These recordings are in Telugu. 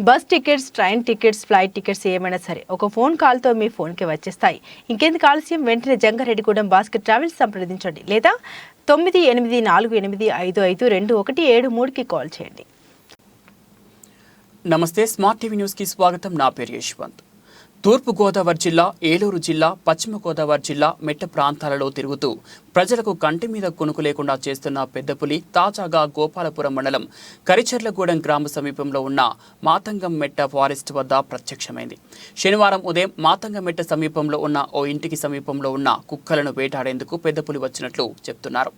Bus tickets train tickets flight tickets ఏమైనా సరే ఒక ఫోన్ కాల్తో మీ ఫోన్కి వచ్చేస్తాయి. ఇంకెందుకు ఆలస్యం? వెంటనే జంగారెడ్డిగూడెం భాస్కర్ ట్రావెల్స్ సంప్రదించండి లేదా తొమ్మిది ఎనిమిది నాలుగు ఎనిమిది ఐదు ఐదు రెండు ఒకటి ఏడు మూడుకి కాల్ చేయండి. నమస్తే స్మార్ట్ టీవీ న్యూస్కి స్వాగతం. నా పేరు యశ్వంత్. తూర్పుగోదావరి జిల్లా ఏలూరు జిల్లా పశ్చిమ గోదావరి జిల్లా మెట్ట ప్రాంతాలలో తిరుగుతూ ప్రజలకు కంటి మీద కొనుకు లేకుండా చేస్తున్న పెద్దపులి తాజాగా గోపాలపురం మండలం కరిచెర్లగూడెం గ్రామ సమీపంలో ఉన్న మాతంగం మెట్ట ఫారెస్ట్ వద్ద ప్రత్యక్షమైంది. శనివారం ఉదయం మాతంగం మెట్ట సమీపంలో ఉన్న ఓ ఇంటికి సమీపంలో ఉన్న కుక్కలను వేటాడేందుకు పెద్దపులి వచ్చినట్లు చెప్తున్నారు.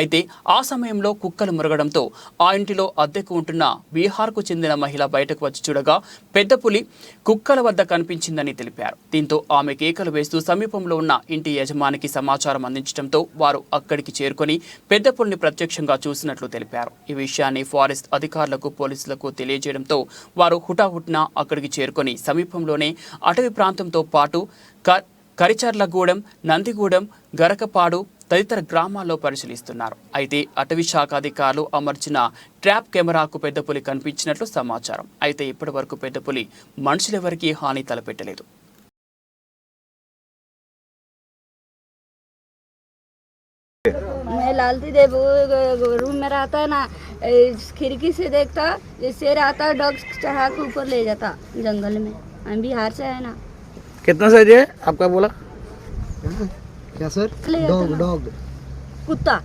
అయితే ఆ సమయంలో కుక్కలు మురగడంతో ఆ ఇంటిలో అద్దెకు ఉంటున్న బీహార్కు చెందిన మహిళ బయటకు వచ్చి చూడగా పెద్దపులి కుక్కల వద్ద కనిపించిందని తెలిపారు. దీంతో ఆమె కేకలు వేస్తూ సమీపంలో ఉన్న ఇంటి యజమానికి సమాచారం అందించడంతో వారు అక్కడికి చేరుకొని పెద్ద పులిని ప్రత్యక్షంగా చూసినట్లు తెలిపారు. ఈ విషయాన్ని ఫారెస్ట్ అధికారులకు పోలీసులకు తెలియజేయడంతో వారు హుటాహుటిన అక్కడికి చేరుకొని సమీపంలోనే అటవీ ప్రాంతంతో పాటు క కరిచర్లగూడెం నందిగూడెం గరకపాడు తదితర గ్రామాల్లో పరిశీలిస్తున్నారు. అయితే అటవీ శాఖ అధికారులు అమర్చిన ట్రాప్ కెమెరాకు పెద్దపులి కనిపించినట్లు సమాచారం. అయితే ఇప్పటి వరకు పెద్దపులి మనుషులెవరికీ హాని తలపెట్టలేదు. मैं लालती देव रूम में रहता है ना खिड़की से देखता ये शेर आता डॉग चढ़ा के ऊपर ले जाता जंगल में। हम बिहार से है ना। कितना साइज़ है? आपका बोला। क्या सर? डॉग डॉग कुत्ता।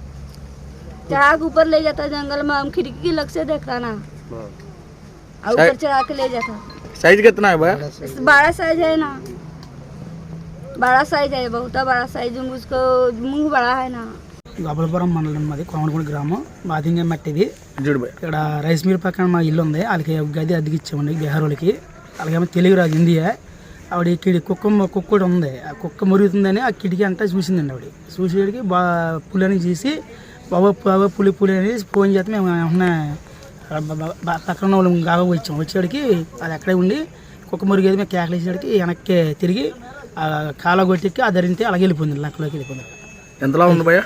चढ़ा के ऊपर ले जाता जंगल में हम खिड़की की लग से देखता ना। और ऊपर चढ़ा के ले जाता। साइज़ कितना है भैया बड़ा साइज़ है। ना। बड़ा साइज़ है बहुत बड़ा साइज़ उसको मुँह बड़ा है ना। గోపాలపురం మండలం మాది కోమలగూడ గ్రామం బాధింగే మట్టిది ఇక్కడ రైస్ మిల్ పక్కన మా ఇల్లు ఉంది వాళ్ళకి గది అద్దెకి ఇచ్చామండి బీహార్ వాళ్ళకి అలాగే తెలుగు రాజు హిందీయే ఆవిడ కిడి కుక్క కుక్క కూడా ఉంది. ఆ కుక్క మురుగుతుందని ఆ కిటికీ అంతా చూసిందండి ఆవిడ. చూసేవాడికి బా పులిని చూసి బాబా బాబా పులి పులి అనేసి ఫోన్ చేస్తే మేము ఏమన్నా పక్కన వాళ్ళం కాగా వచ్చాం. వచ్చేడికి అది అక్కడే ఉండి కుక్క మురిగేది మేము కేకలేసేడికి వెనక్కి తిరిగి కాల కొట్టికి ధరించి అలాగే వెళ్ళిపోయింది లక్కలోకి వెళ్ళిపోయింది. ఎంతలా ఉంది భయ్యా?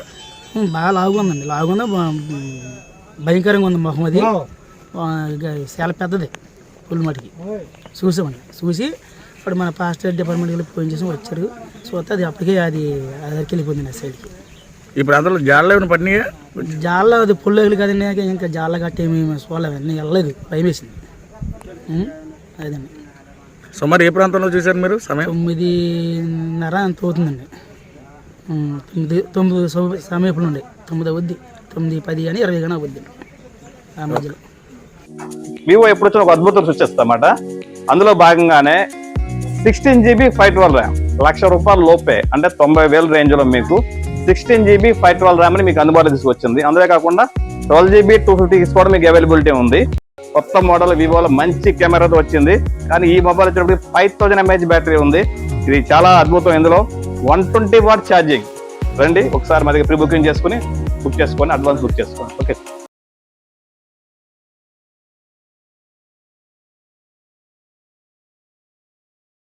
బాగా లావుగా ఉందండి లావుగా బా- భయంకరంగా ఉంది మొహం అది. చాలా పెద్దది ఫుల్ మటుకి. చూసామండి. చూసి ఇప్పుడు మన పాస్టర్ డిపార్ట్మెంట్కి వెళ్ళి ఫోన్ చేసి వచ్చారు. చూస్తే అది అప్పటికే అది అదరికి వెళ్ళిపోయింది నా సైడ్కి ఇప్పుడు అందులో జాడలో ఏమైనా పడినాయా? జాల్లో అది పుల్లలు కదండి. ఇంకా జాల కట్టేమి చూడలేదు. అన్నీ వెళ్ళలేదు. భయం వేసింది. అదండి సుమారు ఏ ప్రాంతంలో చూశారు మీరు సమయం? తొమ్మిదిన్నర అంత అవుతుందండి. తొమ్మిది తొమ్మిది సమ- సమీపంలో ఉండే. తొమ్మిది అవుద్ది. తొమ్మిది పది అని ఇరవై కానీ అవుద్ది. ఆ మధ్యలో. వివో ఎప్పుడు వచ్చిన ఒక అద్భుతం సృష్టిస్తామాట. అందులో భాగంగానే sixteen GB five twelve RAM. లక్ష రూపాయల లోపే. అంటే తొంభై వేల రేంజ్లో మీకు సిక్స్టీన్ జీబీ ఫైవ్ ట్వెల్వ్ ర్యామ్ని మీకు అందుబాటులో తీసుకొచ్చింది. అందులో కాకుండా ట్వెల్వ్ జీబీ టూ ఫిఫ్టీకి కూడా మీకు అవైలబిలిటీ ఉంది. కొత్త మోడల్ వివోలో మంచి కెమెరాతో వచ్చింది. కానీ ఈ మొబైల్ వచ్చేటప్పుడు ఫైవ్ థౌసండ్ ఎంఏహెచ్ బ్యాటరీ ఉంది. ఇది చాలా అద్భుతం ఇందులో. One twenty watt charging. రండి ఒకసారి మా దగ్గర ప్రీ బుకింగ్ చేసుకుని బుక్ చేసుకొని అడ్వాన్స్ బుక్ చేసుకోండి. ఓకే.